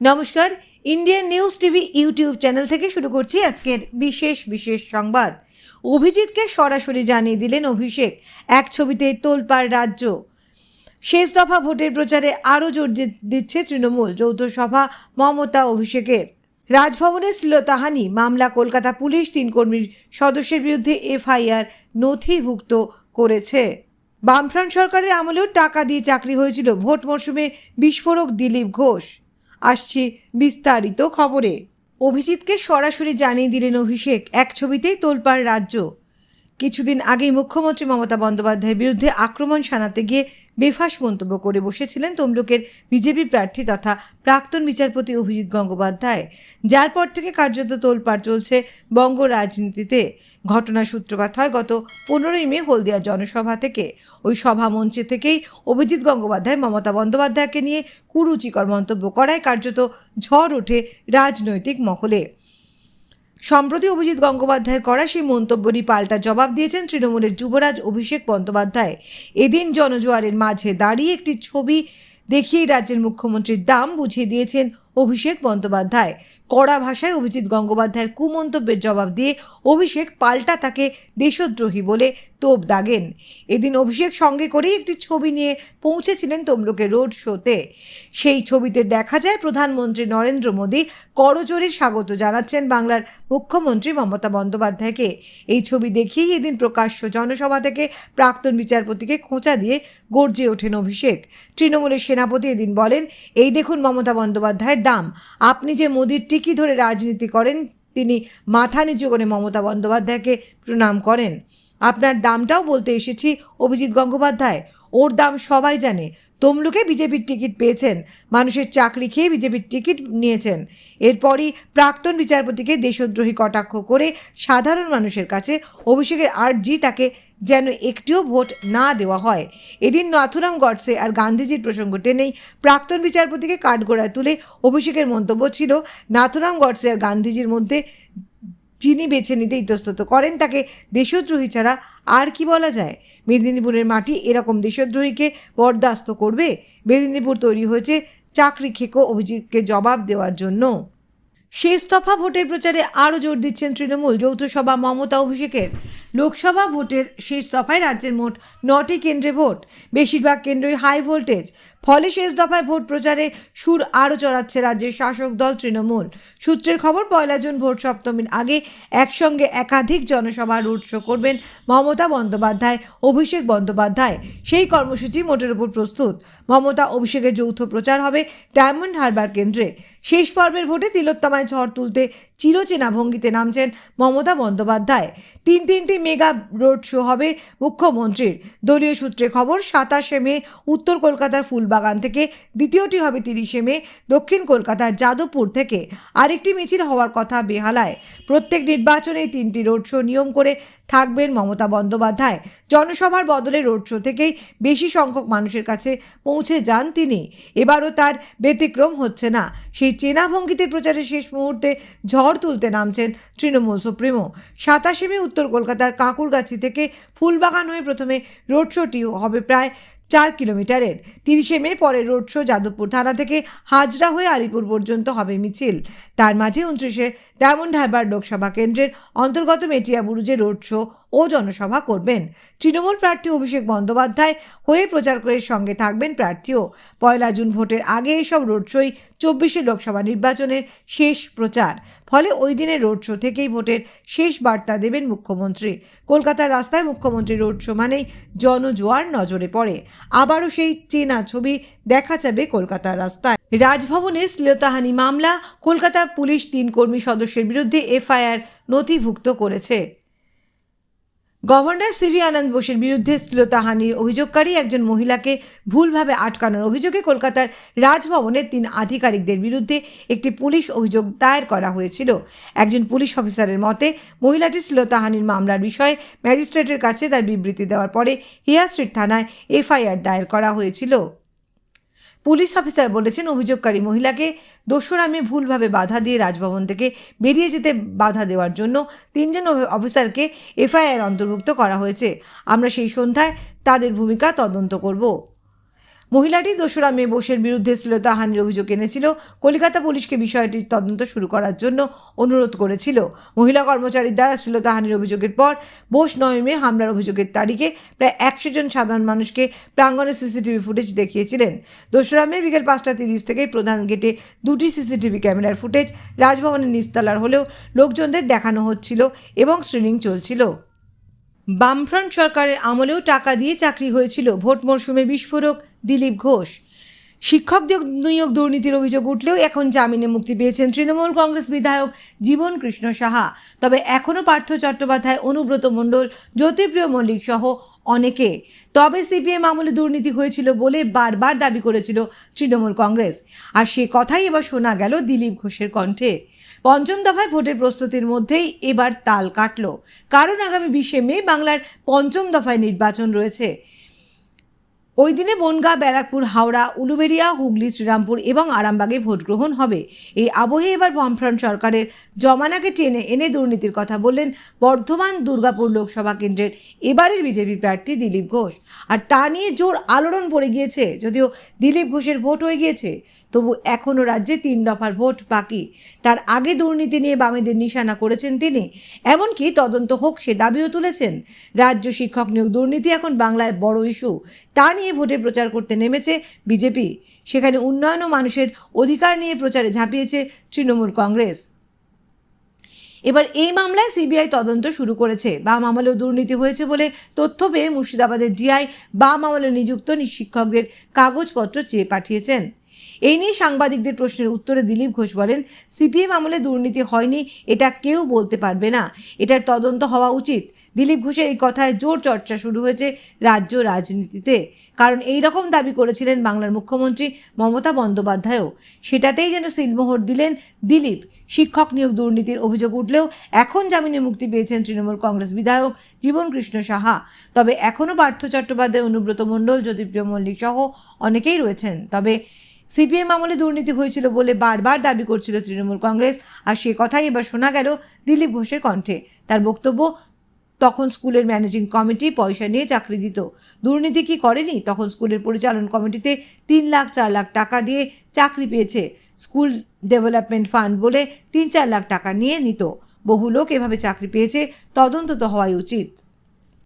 নমস্কার Indian news TV YouTube channel থেকে শুরু করছি আজকের বিশেষ বিশেষ সংবাদ। অভিজিৎকে সরাসরি জানিয়ে দিলেন অভিষেক, এক ছবিতে তোলপাড় রাজ্য। শেষ দফা ভোটের প্রচারে আরও জোর দিচ্ছে তৃণমূল, যৌথ সভা মমতা অভিষেকের। রাজভবনে শ্লীলতাহানি মামলা কলকাতা পুলিশ, তিন কর্মীর সদস্যের বিরুদ্ধে এফআইআর নথিভুক্ত করেছে। বামফ্রন্ট সরকারের আমলেও টাকা দিয়ে চাকরি হয়েছিল, ভোট মরশুমে বিস্ফোরক দিলীপ ঘোষ। আসছি বিস্তারিত খবরে। অভিজিৎকে সরাসরি জানিয়ে দিলেন অভিষেক এক ছবিতেই তোলপাড় রাজ্য। কিছুদিন আগেই মুখ্যমন্ত্রী মমতা বন্দ্যোপাধ্যায়ের বিরুদ্ধে আক্রমণ শানাতে গিয়ে বেফাস মন্তব্য করে বসেছিলেন তমলুকের বিজেপি প্রার্থী তথা প্রাক্তন বিচারপতি অভিজিৎ গঙ্গোপাধ্যায়। যার পর থেকে কার্যত তোলপাড় চলছে বঙ্গ রাজনীতিতে। ঘটনার সূত্রপাত হয় গত পনেরোই মে হলদিয়া জনসভা থেকে। ওই সভা মঞ্চে থেকেই অভিজিৎ গঙ্গোপাধ্যায়, মমতা বন্দ্যোপাধ্যায়কে নিয়ে কুরুচিকর মন্তব্য করায় কার্যত ঝড় ওঠে রাজনৈতিক মহলে। সম্প্রতি অভিজিৎ গঙ্গোপাধ্যায়ের করা সেই মন্তব্যটি পাল্টা জবাব দিয়েছেন তৃণমূলের যুবরাজ অভিষেক বন্দ্যোপাধ্যায়। এদিন জনজোয়ারের মাঝে দাঁড়িয়ে একটি ছবি দেখিয়েই রাজ্যের মুখ্যমন্ত্রীর দাম বুঝিয়ে দিয়েছেন অভিষেক বন্দ্যোপাধ্যায়। কড়া ভাষায় অভিজিৎ গঙ্গোপাধ্যায়ের কুমন্তব্যের জবাব দিয়ে অভিষেক পাল্টা তাকে দেশদ্রোহী বলে তোপ দাগেন। এদিন অভিষেক সঙ্গে করেই একটি ছবি নিয়ে পৌঁছেছিলেন তমলুকে রোড শোতে। সেই ছবিতে দেখা যায় প্রধানমন্ত্রী নরেন্দ্র মোদী করজোরে স্বাগত জানাচ্ছেন বাংলার মুখ্যমন্ত্রী মমতা বন্দ্যোপাধ্যায়কে। এই ছবি দেখিয়েই এদিন প্রকাশ্য জনসভা থেকে প্রাক্তন বিচারপতিকে খোঁচা দিয়ে গর্জে ওঠেন অভিষেক। তৃণমূলের সেনাপতি এদিন বলেন, এই দেখুন মমতা বন্দ্যোপাধ্যায়ের দাম। আপনি যে মোদির টিকি ধরে রাজনীতি করেন, তিনি মাথা নিচু করে মমতা বন্দ্যোপাধ্যায়কে প্রণাম করেন। আপনার দামটাও বলতে এসেছি অভিজিৎ গঙ্গোপাধ্যায়। ওর দাম সবাই জানে। তমলুকে বিজেপির টিকিট পেয়েছেন। মানুষের চাকরি খেয়ে বিজেপির টিকিট নিয়েছেন। এরপরই প্রাক্তন বিচারপতিকে দেশদ্রোহী কটাক্ষ করে সাধারণ মানুষের কাছে অভিষেকের আর্জি তাকে যেন একটিও ভোট না দেওয়া হয়। এদিন নাথুরাম গডসে আর গান্ধীজির প্রসঙ্গ টেনেই প্রাক্তন বিচারপতিকে কাঠগোড়ায় তুলে অভিষেকের মন্তব্য ছিল, নাথুরাম গডসে আর গান্ধীজির মধ্যে যিনি বেছে নিতে ইতস্তত করেন, তাকে দেশদ্রোহী ছাড়া আর কি বলা যায়? মেদিনীপুরের মাটি এরকম দেশদ্রোহীকে বরদাস্ত করবে? মেদিনীপুর তৈরি হয়েছে চাকরি খেকো অভিজিৎকে জবাব দেওয়ার জন্য। শেষ দফা ভোটের প্রচারে আরও জোর দিচ্ছেন তৃণমূল যৌথ সভা মমতা অভিষেকের। লোকসভা ভোটের শেষ দফায় রাজ্যের মোট নটি কেন্দ্রে ভোট। বেশিরভাগ কেন্দ্রই হাই ভোল্টেজ ফলে শেষ দফায় ভোট প্রচারে সুর আরও চড়াচ্ছে রাজ্যের শাসক দল তৃণমূল। সূত্রের খবর, পয়লা জুন ভোট সপ্তমীর আগে একসঙ্গে একাধিক জনসভা রোড শো করবেন মমতা বন্দ্যোপাধ্যায়, অভিষেক বন্দ্যোপাধ্যায়। সেই কর্মসূচি মোটের উপর প্রস্তুত। মমতা অভিষেকের যৌথ প্রচার হবে ডায়মন্ড হারবার কেন্দ্রে। শেষ পর্বের ভোটে তিলোত্তমায় ঝড় তুলতে চিরচেনা ভঙ্গিতে নামছেন মমতা বন্দ্যোপাধ্যায়। তিন তিনটি মেগা রোড শো হবে মুখ্যমন্ত্রীর। দলীয় সূত্রে খবর, সাতাশে মে উত্তর কলকাতার ফুলবাগান থেকে, দ্বিতীয়টি হবে তিরিশে মে দক্ষিণ কলকাতার যাদবপুর থেকে। আরেকটি মিছিল হওয়ার কথা বেহালায়। প্রত্যেক নির্বাচনে তিনটি রোড শো নিয়ম করে থাকবেন মমতা বন্দ্যোপাধ্যায়। জনসভার বদলে রোড শো থেকেই বেশি সংখ্যক মানুষের কাছে পৌঁছে যান তিনি। এবারও তার ব্যতিক্রম হচ্ছে না। সেই চেনা ভঙ্গিতে প্রচারের শেষ মুহূর্তে ঝড় তুলতে নামছেন তৃণমূল সুপ্রিমো। সাতাশে মে উত্তর কলকাতার কাকুরগাছি থেকে ফুলবাগান হয়ে প্রথমে রোড শোটিও হবে প্রায় চার কিলোমিটারের। তিরিশে মে পরে রোড শো যাদবপুর থানা থেকে হাজরা হয়ে আলিপুর পর্যন্ত হবে মিছিল। তার মাঝে উনত্রিশে ডায়মন্ড হারবার লোকসভা কেন্দ্রের অন্তর্গত মেটিয়া বুরুজে রোড শো ও জনসভা করবেন। তৃণমূল প্রার্থী অভিষেক বন্দ্যোপাধ্যায় হয়ে প্রচার করে সঙ্গে থাকবেন প্রার্থীও। পয়লা জুন ভোটের আগে এসব রোড শোই চব্বিশে লোকসভা নির্বাচনের শেষ প্রচার। ফলে ওই দিনের রোড শো থেকেই ভোটের শেষ বার্তা দেবেন মুখ্যমন্ত্রী। কলকাতার রাস্তায় মুখ্যমন্ত্রী রোড শো মানেই জনজোয়ার নজরে পড়ে। আবারও সেই চেনা ছবি দেখা যাবে কলকাতার রাস্তায়। রাজভবনের শ্লীলতাহানি মামলা কলকাতা পুলিশ তিন কর্মী সদস্যের বিরুদ্ধে এফআইআর নথিভুক্ত করেছে। গভর্নর সিভি আনন্দ বোসের বিরুদ্ধে শ্লীলতাহানির অভিযোগকারী একজন মহিলাকে ভুলভাবে আটকানোর অভিযোগে কলকাতার রাজভবনের তিন আধিকারিকদের বিরুদ্ধে একটি পুলিশ অভিযোগ দায়ের করা হয়েছিল। একজন পুলিশ অফিসারের মতে, মহিলাটি শ্লীলতাহানির মামলার বিষয়ে ম্যাজিস্ট্রেটের কাছে তার বিবৃতি দেওয়ার পরে হিয়া স্ট্রিট থানায় এফআইআর দায়ের করা হয়েছিল। পুলিশ অফিসার বলেছেন, অভিযোগকারী মহিলাকে দোসরামে ভুলভাবে বাধা দিয়ে রাজভবন থেকে বেরিয়ে যেতে বাধা দেওয়ার জন্য তিনজন অফ- অফিসারকে এফআইআর অন্তর্ভুক্ত করা হয়েছে। আমরা সেই সন্ধ্যায় তাদের ভূমিকা তদন্ত করব। মহিলাটি দোসরা মে বোসের বিরুদ্ধে শ্লীলতাহানির অভিযোগ এনেছিল। কলকাতা পুলিশকে বিষয়টির তদন্ত শুরু করার জন্য অনুরোধ করেছিল। মহিলা কর্মচারীর দ্বারা শ্লীলতাহানির অভিযোগের পর বোস নয় মে হামলার অভিযোগের তারিখে প্রায় একশো জন সাধারণ মানুষকে প্রাঙ্গণে সিসিটিভি ফুটেজ দেখিয়েছিলেন। দোসরা মে বিকেল পাঁচটা তিরিশ থেকে প্রধান গেটে দুটি সিসিটিভি ক্যামেরার ফুটেজ রাজভবনের নিচতলার হলেও লোকজনদের দেখানো হচ্ছিল এবং স্ক্রিনিং চলছিল। বামফ্রন্ট সরকারের আমলেও টাকা দিয়ে চাকরি হয়েছিল। ভোট মরশুমে বিস্ফোরক দিলীপ ঘোষ। শিক্ষক নিয়োগ দুর্নীতির অভিযোগ উঠলেও এখন জামিনে মুক্তি পেয়েছেন তৃণমূল কংগ্রেস বিধায়ক জীবন কৃষ্ণ সাহা। তবে এখনও পার্থ চট্টোপাধ্যায়, অনুব্রত মণ্ডল, জ্যোতিপ্রিয় মল্লিক সহ অনেকে। তবে সিপিএম আমলে দুর্নীতি হয়েছিল বলে বারবার দাবি করেছিল তৃণমূল কংগ্রেস। আর সে কথাই এবার শোনা গেল দিলীপ ঘোষের কণ্ঠে। পঞ্চম দফায় ভোটের প্রস্তুতির মধ্যেই এবার তাল কাটল। কারণ আগামী বিশে মে বাংলার পঞ্চম দফায় নির্বাচন রয়েছে। ওই দিনে বনগাঁ, ব্যারাকপুর, হাওড়া, উলুবেড়িয়া, হুগলি, শ্রীরামপুর এবং আরামবাগে ভোট গ্রহণ হবে। এই আবহে এবার বামফ্রন্ট সরকারের জমানাকে টেনে এনে দুর্নীতির কথা বললেন বর্ধমান দুর্গাপুর লোকসভা কেন্দ্রের এবারের বিজেপি প্রার্থী দিলীপ ঘোষ। আর তা নিয়ে জোর আলোড়ন পড়ে গিয়েছে, যদিও দিলীপ ঘোষের ভোট হয়ে গিয়েছে, তবু এখনও রাজ্যে তিন দফার ভোট বাকি। তার আগে দুর্নীতি নিয়ে বামেদের নিশানা করেছেন তিনি, এমনকি তদন্ত হোক সে দাবিও তুলেছেন। রাজ্য শিক্ষক নিয়োগ দুর্নীতি এখন বাংলায় বড় ইস্যু। তা নিয়ে ভোটে প্রচার করতে নেমেছে বিজেপি। সেখানে উন্নয়ন ও মানুষের অধিকার নিয়ে প্রচারে ঝাঁপিয়েছে তৃণমূল কংগ্রেস। এবার এই মামলায় সিবিআই তদন্ত শুরু করেছে। বাম আমলেও দুর্নীতি হয়েছে বলে তথ্য পেয়ে মুর্শিদাবাদের ডিআই বাম আমলে নিযুক্ত শিক্ষকদের কাগজপত্র চেয়ে পাঠিয়েছেন। এই নিয়ে সাংবাদিকদের প্রশ্নের উত্তরে দিলীপ ঘোষ বলেন সিপিএম আমলে দুর্নীতি হয়নি, এটা কেউ বলতে পারবে না। এটার তদন্ত হওয়া উচিত। দিলীপ ঘোষের এই কথায় জোর চর্চা শুরু হয়েছে রাজ্য রাজনীতিতে। কারণ এই রকম দাবি করেছিলেন বাংলার মুখ্যমন্ত্রী মমতা বন্দ্যোপাধ্যায়ও। সেটাতেই যেন সিলমোহর দিলেন দিলীপ। শিক্ষক নিয়োগ দুর্নীতির অভিযোগ উঠলেও এখন জামিনে মুক্তি পেয়েছেন তৃণমূল কংগ্রেস বিধায়ক জীবন কৃষ্ণ সাহা। তবে এখনও পার্থ চট্টোপাধ্যায়, অনুব্রত মণ্ডল, জ্যোতিপ্রিয় মল্লিক সহ অনেকেই রয়েছেন। তবে সিপিএম আমলে দুর্নীতি হয়েছিল বলে বারবার দাবি করছিল তৃণমূল কংগ্রেস। আর সে কথাই এবার শোনা গেল দিলীপ ঘোষের কণ্ঠে। তার বক্তব্য তখন স্কুলের ম্যানেজিং কমিটি পয়সা নিয়ে চাকরি দিত। দুর্নীতি কি করেনি? তখন স্কুলের পরিচালন কমিটিতে তিন লাখ, চার লাখ টাকা দিয়ে চাকরি পেয়েছে। স্কুল ডেভেলপমেন্ট ফান্ড বলে তিন, চার লাখ টাকা নিয়ে নিত। বহু লোক এভাবে চাকরি পেয়েছে। তদন্ত তো হওয়াই উচিত।